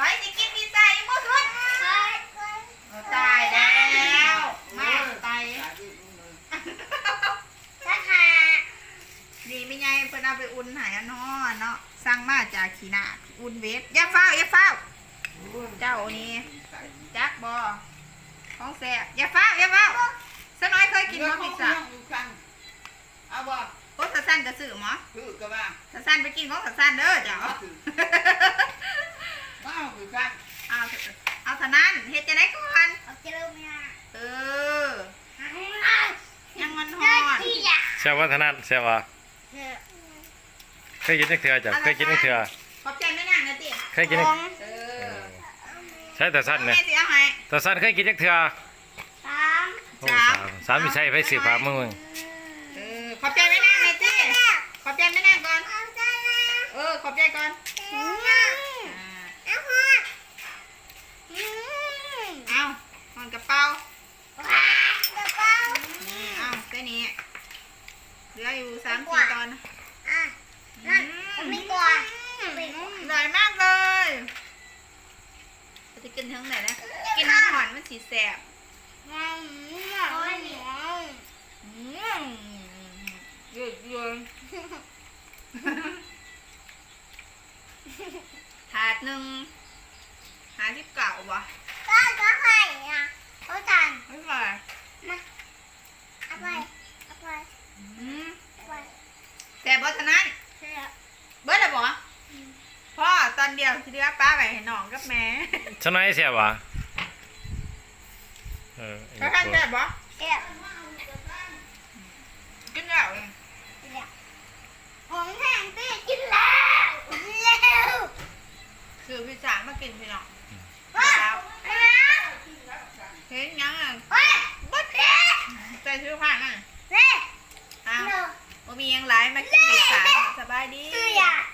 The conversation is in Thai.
ไปสิกินพิซซ่าอีกม้อขึ้นตายแล้วมากตายนี่ไม่ไงเพิ่นเอาไปอุ่นหายอันนเนาะสั่งมาจากขีนาอุ่นเวฟอย่าเฝ้าอย่าเฝ้า เจ้านี่จักบอของแสบอย่าเฝ้าอย่าเฝ้าสน้อยเคยกินมาพิซซ่าเอาบอโก็สะสั้นจะสื่อหมอสื่อก็ว่าสั้นไปกินของสะสั้นเด้อเจ้า ซ่บว่าถนัดแซ่บว่าเจอเคยกินจักเทื่อจ้ะเคยกินจักเทื่อขอบใจแม่นางนะติเคยกินจักเออใช่แต่สั้นเนี่ยแม่สิเอาให้แต่สั้นเคยกินจักเทื่อสามโอ้สามสามมีใช่ไผสิพามึงมึงเออขอบใจแม่นางนะติขอบใจแม่นางก่อนเอาใจนะเออ ขอบใจก่อน อืม อ่า เอาฮอดอืม เอาหอนกระเป๋า ว้าวกระเป๋า อืมเอาแค่นี้ เหลืออยู่สามสี่ตอนอะนั่นผมไม่กลัวไม่กลัวอร่อยมากเลยจะกินทั้งไหนนะ กินน้ำหอนมันสีแสบอืมโอ้ยเหนียวอืมเยอะเยอะถาดหนึ่งหาที่เก่าบ่ก็ก็ให้อะเขาทานไม่เป็นไรเอาไปเอาไป อืม เอาไป แต่บอทนั้นเสร็จเบิร์ดอะบ่พ่อตอนเดียวที่เดือป้าไปให้น้องกับแม่ฉะนั้นแซ่บว่าเออถ้าท่านแซ่บบ่เสร็จกินแล้วเองของแห้งตีกินแล้วเร็วคือพี่จ๋ามากินพี่น้อง ว้าวนะ เห็นยังอะ เฮ้ย บัดเด็ใส่ชื่อผ้านั่น เร็ว อ้าว เร็ว บ่มี หลายมากินพี่จ๋าสบายดี คืออยาก